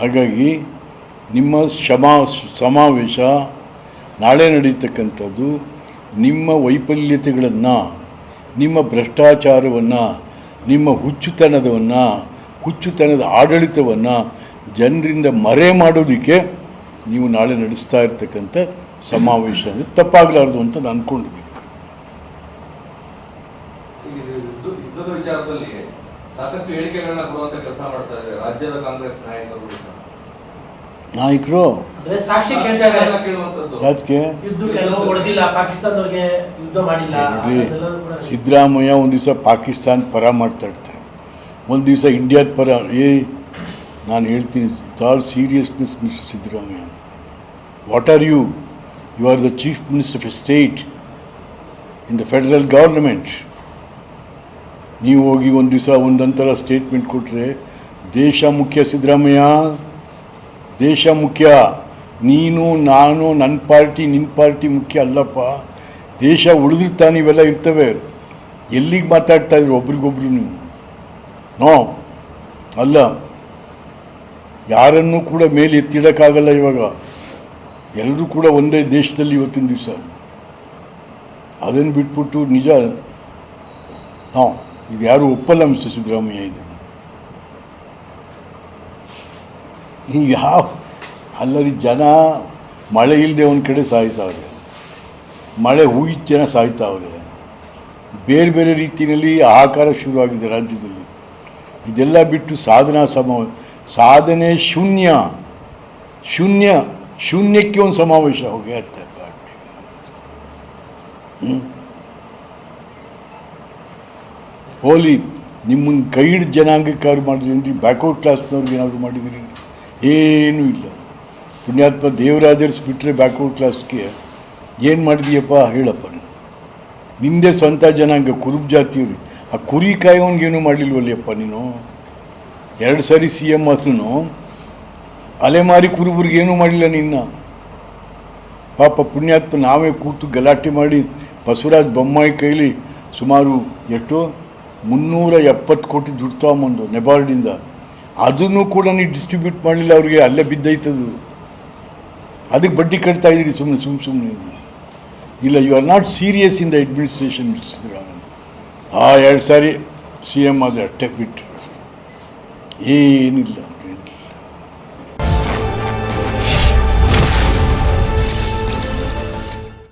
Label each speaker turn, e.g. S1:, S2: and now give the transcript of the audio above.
S1: ಹಾಗಾಗಿ ನಿಮ್ಮ ಶಮಾ ಸಮಾವೇಶ ನಾಳೆ ನಡೀತಕ್ಕಂಥದ್ದು, ನಿಮ್ಮ ವೈಫಲ್ಯತೆಗಳನ್ನು, ನಿಮ್ಮ ಭ್ರಷ್ಟಾಚಾರವನ್ನು, ನಿಮ್ಮ ಹುಚ್ಚುತನದವನ್ನು, ಹುಚ್ಚುತನದ ಆಡಳಿತವನ್ನು ಜನರಿಂದ ಮರೆ ಮಾಡೋದಕ್ಕೆ ನೀವು ನಾಳೆ ನಡೆಸ್ತಾ ಇರ್ತಕ್ಕಂಥ ಸಮಾವೇಶ ಅಂದರೆ ತಪ್ಪಾಗಲಾರದು ಅಂತ ನಾನು ಅಂದ್ಕೊಂಡಿದ್ದೀನಿ
S2: ಸಾಕಷ್ಟು ಹೇಳಿಕೆಗಳನ್ನ ಕೊಡುವಂತ ಕೆಲಸ ಮಾಡ್ತಾ ಇದ್ದಾರೆ. ರಾಜ್ಯದ ಕಾಂಗ್ರೆಸ್ ನಾಯಕರು
S1: ನಾಯಕರು?
S3: ಸಾಕ್ಷಿ
S1: ನೋಡ್ರಿ ಸಿದ್ದರಾಮಯ್ಯ ಒಂದು ದಿವಸ ಪಾಕಿಸ್ತಾನ ಪರ ಮಾತಾಡ್ತಾರೆ ಒಂದು ದಿವಸ ಇಂಡಿಯಾದ ಪರ ಏ ನಾನು ಹೇಳ್ತೀನಿ all seriousness mister Siddaramaiah. What are you you are the chief minister of a state in the federal government ನೀವು ಹೋಗಿ ಒಂದು ದಿವಸ ಒಂದಂತರ ಸ್ಟೇಟ್ಮೆಂಟ್ ಕೊಟ್ಟರೆ ದೇಶ ಮುಖ್ಯ ಸಿದ್ದರಾಮಯ್ಯ, ದೇಶ ಮುಖ್ಯ, ನೀನು, ನಾನು ನನ್ನ ಪಾರ್ಟಿ ನಿನ್ನ ಪಾರ್ಟಿ ಮುಖ್ಯ ಅಲ್ಲಪ್ಪ. ದೇಶ ಉಳಿದಿರ್ತಾನೆ ಇವೆಲ್ಲ ಇರ್ತವೆ. ಎಲ್ಲಿಗೆ ಮಾತಾಡ್ತಾ ಇದ್ರು ಒಬ್ರಿಗೊಬ್ರು ನೀವು? ನೋ, ಅಲ್ಲ. ಯಾರನ್ನೂ ಕೂಡ ಮೇಲೆ ಎತ್ತಿಡೋಕ್ಕಾಗಲ್ಲ ಇವಾಗ. ಎಲ್ಲರೂ ಕೂಡ ಒಂದೇ ದೇಶದಲ್ಲಿ ಇವತ್ತಿನ ದಿವಸ. ಅದನ್ನು ಬಿಟ್ಬಿಟ್ಟು ನಿಜ, ನೋ. ಇದು ಯಾರು ಒಪ್ಪಲ್ಲ ಮಿಸ್ಟರ್ ಸಿದ್ದರಾಮಯ್ಯ ಇದು ನೀವು ಯಾವ ಅಲ್ಲರಿ ಜನ ಮಳೆ ಇಲ್ಲದೆ ಒಂದು ಕಡೆ ಸಾಯ್ತಾವ್ರೆ. ಮಳೆ ಹೂಯಿದ ಜನ ಸಾಯ್ತಾವ್ರೆ. ಬೇರೆ ಬೇರೆ ರೀತಿಯಲ್ಲಿ ಆಹಾಕಾರ ಶುರುವಾಗಿದೆ ರಾಜ್ಯದಲ್ಲಿ. ಇದೆಲ್ಲ ಬಿಟ್ಟು ಸಾಧನಾ ಸಮ ಸಾಧನೆ ಶೂನ್ಯ. ಶೂನ್ಯ, ಶೂನ್ಯಕ್ಕೆ ಒಂದು ಸಮಾವೇಶ ಹೋಗಿ ಹ್ಞೂ ಹೋಲಿ ನಿಮ್ಮನ್ನು ಕೈ ಹಿಡಿದು ಜನಾಂಗಕ್ಕಾದ್ರು ಮಾಡಿದ್ರಿ ಬ್ಯಾಕ್ಔಟ್ ಕ್ಲಾಸ್ನವ್ರಿಗೆ ಏನಾದರೂ ಮಾಡಿದಿರಿ? ಏನೂ ಇಲ್ಲ. ಪುಣ್ಯಾತ್ಮ ದೇವರಾಜರ್ಸ್ ಬಿಟ್ಟರೆ ಬ್ಯಾಕ್ಔಟ್ ಕ್ಲಾಸ್ಗೆ ಏನು ಮಾಡಿದೀಯಪ್ಪ? ಹೇಳಪ್ಪ ನಿಂದೇ ಸ್ವಂತ ಜನಾಂಗ, ಕುರುಬ್ ಜಾತಿಯವರು ಆ ಕುರಿ ಕಾಯೋನ್ಗೇನು ಮಾಡಲಿಲ್ವಲ್ಲಪ್ಪ ನೀನು? ಎರಡು ಸಾರಿ ಸಿ ಎಂ ಆದ್ರೂ ಅಲೆಮಾರಿ ಕುರುಬರಿಗೇನೂ ಮಾಡಿಲ್ಲ ನಿನ್ನ. ಪಾಪ ಪುಣ್ಯಾತ್ಮ ನಾವೇ ಕೂತು ಗಲಾಟೆ ಮಾಡಿ ಬಸವರಾಜ್ ಬೊಮ್ಮಾಯಿ ಕೈಲಿ ಸುಮಾರು ಎಷ್ಟು ಮುನ್ನೂರ ಎಪ್ಪತ್ತು ಕೋಟಿ ದುಡ್ಡು ತೊಗೊಂಬಂದು ನೆಬಾರ್ಡಿಂದ ಅದನ್ನು ಕೂಡ ನೀವು ಡಿಸ್ಟ್ರಿಬ್ಯೂಟ್ ಮಾಡಲಿಲ್ಲ, ಅವ್ರಿಗೆ ಅಲ್ಲೇ ಬಿದ್ದೈತದು ಅದಕ್ಕೆ ಬಡ್ಡಿ ಕಟ್ತಾ ಇದ್ದೀರಿ ಸುಮ್ಮನೆ ಸುಮ್ಮ ಸುಮ್ಮನೆ ಇಲ್ಲ you are not serious in the administration ಆ ಎರಡು ಸಾರಿ ಸಿ ಎಂ ಆದರೆ ಅಟ್ಟೆ ಬಿಟ್ಟರು ಏನಿಲ್ಲ.